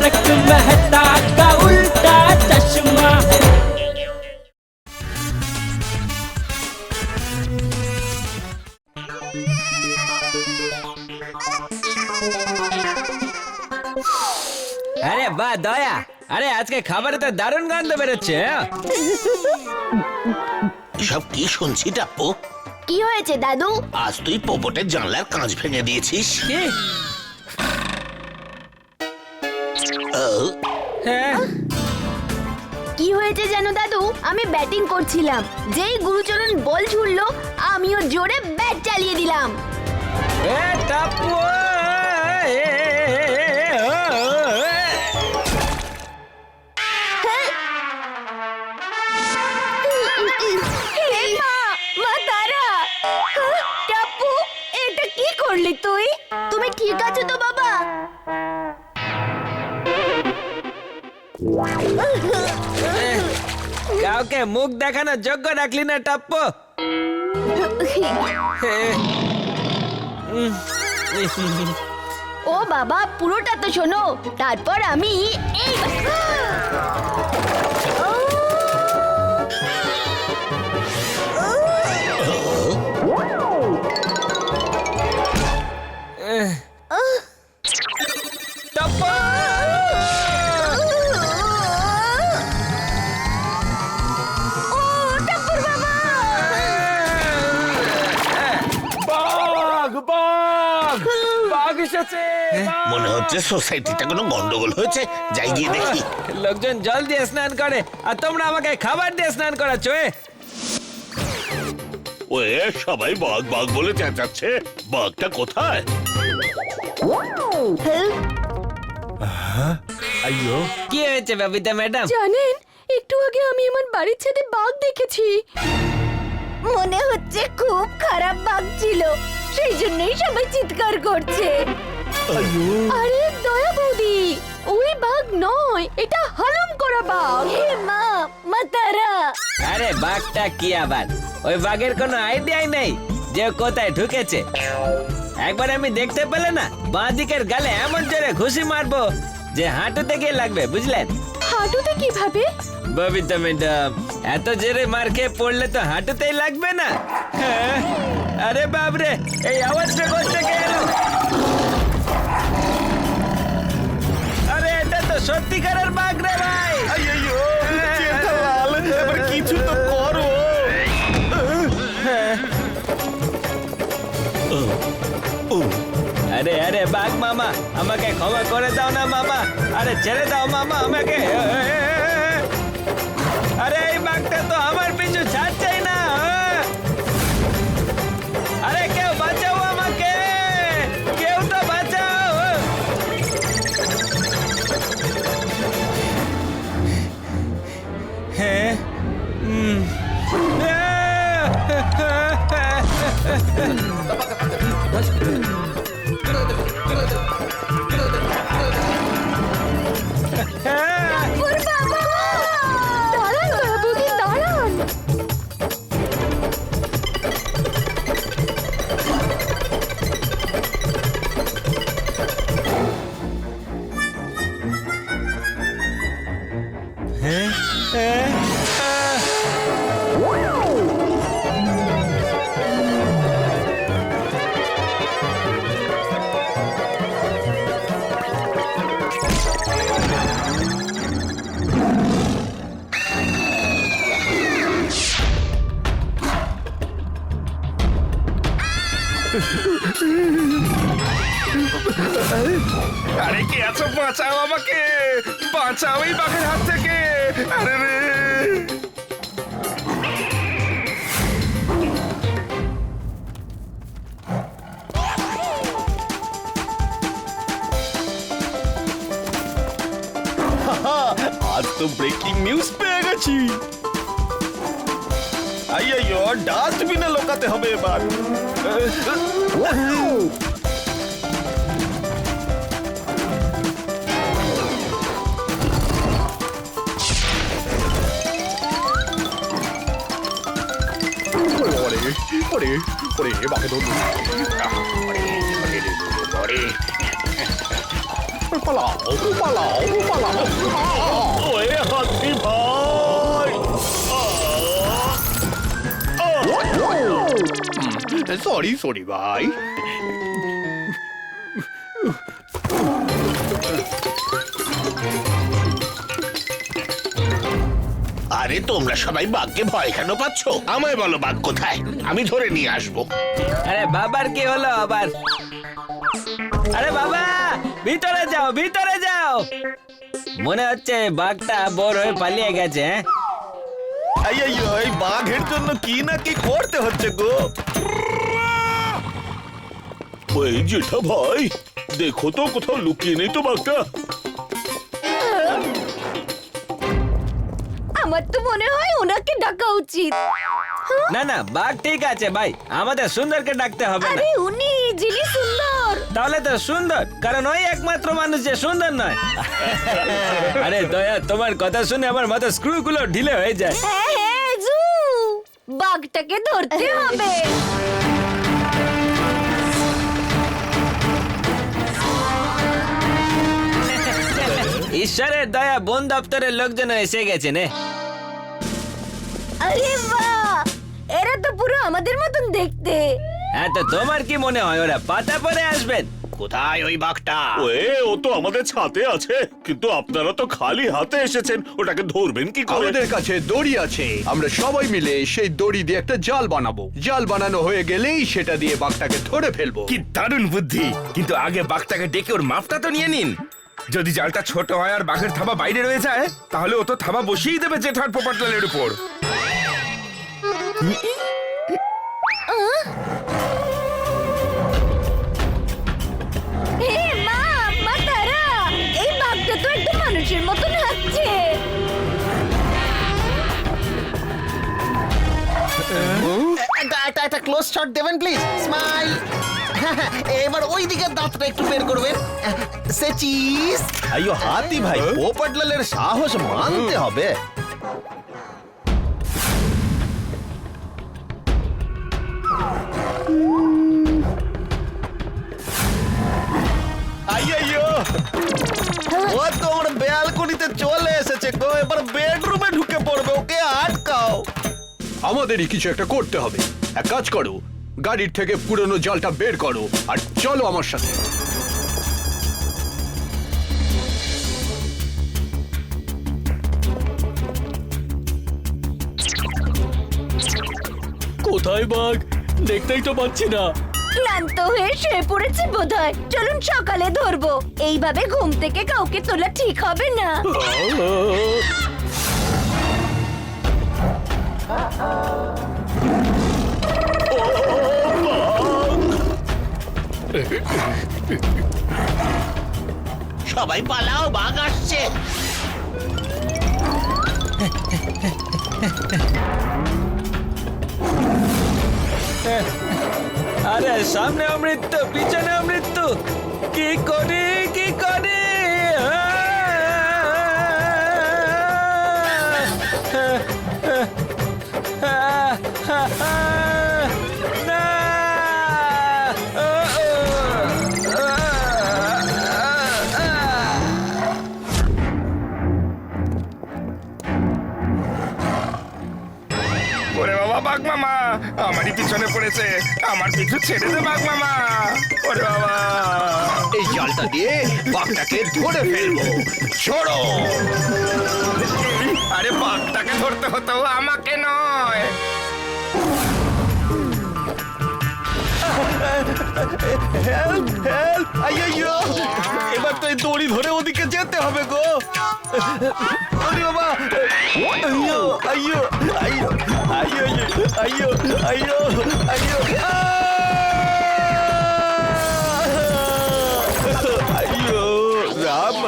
तारक मेहता का उल्टा चश्मा আরে বাহ দয়া আরে আজকে খাবারে তো দারুণ গন্ধ বেরোচ্ছে হ্যাঁ? সব কি শুনছি টাপ্পু কি হয়েছে দাদু আজ তুই পোপটের জানলার কাঁচ ভেঙে দিয়েছিস কি হ্যাঁ। কি হয়েছে জানো দাদু? আমি ব্যাটিং করছিলাম। যেই গুরুচরণ বল ছুড়লো আমিও জোরে ব্যাট চালিয়ে দিলাম। এ টাপু মুখ দেখানোর যোগ্য রাখলি না টাপ্প। ও বাবা পুরোটা তো শোনো। তারপর আমি এই বাঘ এসেছে মনে হচ্ছে সোসাইটিটা কোনো গন্ডগোল হয়েছে। যাই গিয়ে দেখি। লোকজন জল দিয়ে স্নান করে আর তোমরা আমাকে খাবার দিয়ে স্নান করাচ্ছ এ? ওয়ে সবাই বাঘ বাঘ বলে চেঁচাচ্ছে। বাঘটা কোথায়? কি হয়েছে বাবিতা ম্যাডাম? জানেন একটু আগে আমি আমার বাড়ির ছাদে বাঘ দেখেছি। মনে হচ্ছে খুব খারাপ বাঘ ছিল। সেই জন্যই সবাই চিৎকার করছে। আরে দয়া বৌদি ওই বাঘ নয় এটা হালম করা বাঘ। হে মা মাতারা। আরে বাঘটা কি আবার? ওই বাঘের কোনো আইডিয়াই নেই যে কোথায় ঢুকেছে। একবার আমি দেখতে পেলে না বাঁ দিকের গালে এমন জোরে ঘুষি মারবো যে হাঁটুতে গিয়ে লাগবে বুঝলেন? হাঁটুতে কীভাবে? ববিতা ম্যাডাম এত জোরে মার খেয়ে পড়লে তো হাঁটুতেই লাগবে না। হ্যাঁ? আরে বাবরে এই আওয়াজটা কোথেকে এলো? সত্যিকারের বাঘ রে ভাই এবার কিছু তো করো। আরে আরে বাঘ মামা আমাকে ক্ষমা করে দাও না মামা। আরে ছেড়ে দাও মামা আমাকে। আরে এই বাঘটা তো আমার পিছু ছাড়ছেই Mm. আরে কে আছো? বাঁচাও আমাকে! বাঁচাও এই বাঘের হাত থেকে! আরে রে! আজ তো ব্রেকিং নিউজ পেয়ে গেছি। আইয়ো ডাস্টবিনে লোকাতে হবে এবার। 我嘞，我嘞，我嘞，我嘞，不发，不发，不发牢，跑，最好。সরি সরি ভাই আরে তোমরা সবাই বাঘকে ভয় কেন পাচ্ছ? আমায় বলো বাঘ কোথায়? আমি ধরে নিয়ে আসব। আরে বাবার কি হলো আবার? আরে বাবা ভিতরে যাও ভিতরে যাও। মনে হচ্ছে বাঘটা বড় হয়ে পালিয়ে গেছে হ্যাঁ? এই বাঘের জন্য কি না কি করতে হচ্ছে গো? ওই জেঠা ভাই দেখো তো কোথাও লুকিয়ে নেই তো বাঘটা আমার তো মনে হয় ওনাকে ডাকা উচিত। না না বাঘ ঠিক আছে ভাই আমাদের সুন্দরকে ডাকতে হবে না। আরে উনি যিনি সুন্দর। তাহলে তো সুন্দর কারণ ওই একমাত্র মানুষ যে সুন্দর নয়। আরে দয়া তোমার কথা শুনে আমার মাথা স্ক্রু গুলো ঢিলে হয়ে যায়। হ্যাঁ হ্যাঁ জু বাঘটাকে ধরতে হবে। ঈশ্বরের দয়া বন দপ্তরের লোকজন এসে গেছেন। আরে বাহ! এরা তো পুরো আমাদের মতন দেখতে। হ্যাঁ তো তোমার কি মনে হয় ওরা পাতা পরে আসবেন কোথায় ওই বাঘটা? ওয়ে ও তো আমাদের ছাতে আছে কিন্তু আপনারা তো খালি হাতে এসেছেন ওটাকে ধরবেন কি করে? আমাদের কাছে দড়ি আছে। আমরা সবাই মিলে সেই দড়ি দিয়ে একটা জাল বানাবো। জাল বানানো হয়ে গেলেই সেটা দিয়ে বাঘটাকে ধরে ফেলব। কি দারুণ বুদ্ধি! কিন্তু আগে বাঘটাকে ডেকে ওর মাপটা তো নিয়ে নিন। যদি জালটা ছোট হয় আর বাঘের থাবা বাইরে রয়ে যায় তাহলে ও তো থাবা বসিয়ে দেবে জেঠার পোপাটলালের উপর। মানুষের মতন হাঁটছে একটা একটা ক্লোজ শট দেবেন প্লিজ স্মাইল এবার ওই দিকের দাঁতটা একটু বের করবেন সে চিজ আইও হাতি ভাই পোপটলালের সাহস মানতে হবে। আইয়ো। ও তো আমার ব্যালকনিতে চলে এসেছে গো এবার বেডরুমে ঢুকে পড়বে ওকে আটকাও। আমাদেরই কিছু একটা করতে হবে। এক কাজ করো গাড়ির থেকে পুরনো জলটা বের করো আর চলো আমার সাথে। কোথায় বাঘ? দেখতেই তো পাচ্ছি না। ক্লান্ত হয়ে শুয়ে পড়েছে বোধহয়। চলুন সকালে ধরবো। এইভাবে ঘুম থেকে কাউকে তোলা ঠিক হবে না। সবাই পালাও বাঘ আসছে। আরে সামনে অমৃত্যু পিছনে অমৃত্যু। কি করে কি করি? বাঘ মামা আমারই পিছনে পড়েছে। আমার পিছু ছেড়ে দে বাঘ মামা। ওরে বাবা। এই জালটা দিয়ে বাঘটাকে ধরে ফেলব। ছোড়ো আরে বাঘটাকে ধরতে হতো আমাকে নয়। হেল্প হেল্প আইয়ো এবার এই দড়ি ধরে ওদিকে যেতে হবে গো। ওরে বাবা। আইয়ো আইয়ো আইয়ো আইয়ো আইয়ো আইয়ো আইয়ো। আইয়ো, রাম।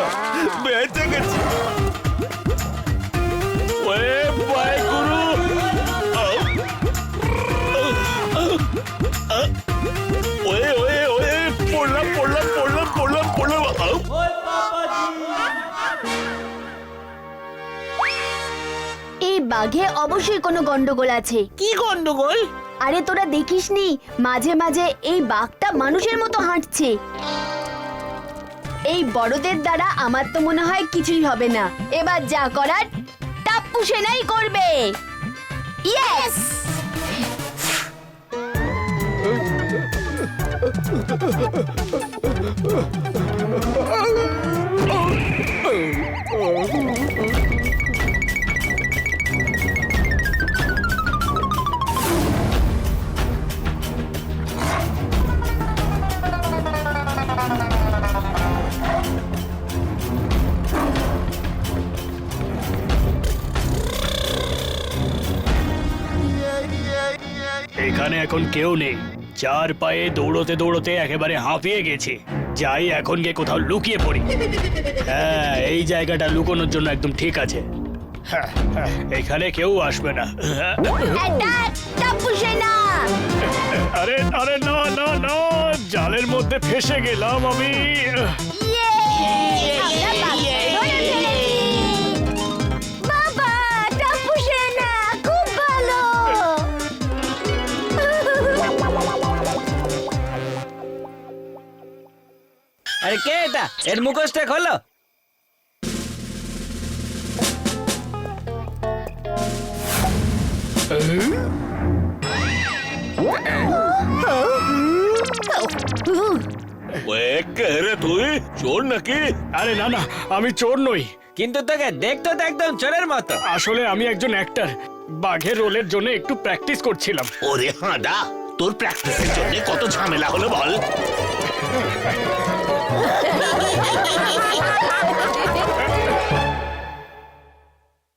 বাঘে অবশ্যই কোনো গন্ডগোল আছে। কি গন্ডগোল? আরে তোরা দেখিসনি মাঝে মাঝে এই বাঘটা মানুষের মতো হাঁটছে। এই বড়দের দ্বারা আমার তো মনে হয় কিছুই হবে না। এবার যা করার টাপ্পু সেনাই করবে। ইয়েস এখানে এখন কেউ নেই। চার পায়ে দৌড়তে দৌড়তে একেবারে হাঁপিয়ে গেছে। যাই এখন গিয়ে কোথাও লুকিয়ে পড়ি। হ্যাঁ এই জায়গাটা লুকোনোর জন্য একদম ঠিক আছে। হ্যাঁ, হ্যাঁ, এখানে কেউ আসবে না। আরে আরে না না না জালের মধ্যে ফেসে গেলাম আমি। কে এটা? এর মুখোশটা খোলো। কে রে তুই চোর নাকি আরে না না আমি চোর নই। কিন্তু তোকে দেখতো তো একদম চোরের মতো। আসলে আমি একজন অ্যাক্টর বাঘের রোলের জন্য একটু প্র্যাকটিস করছিলাম। ওরে হাঁদা তোর প্র্যাকটিসের জন্য কত ঝামেলা হলো বল? Yeah.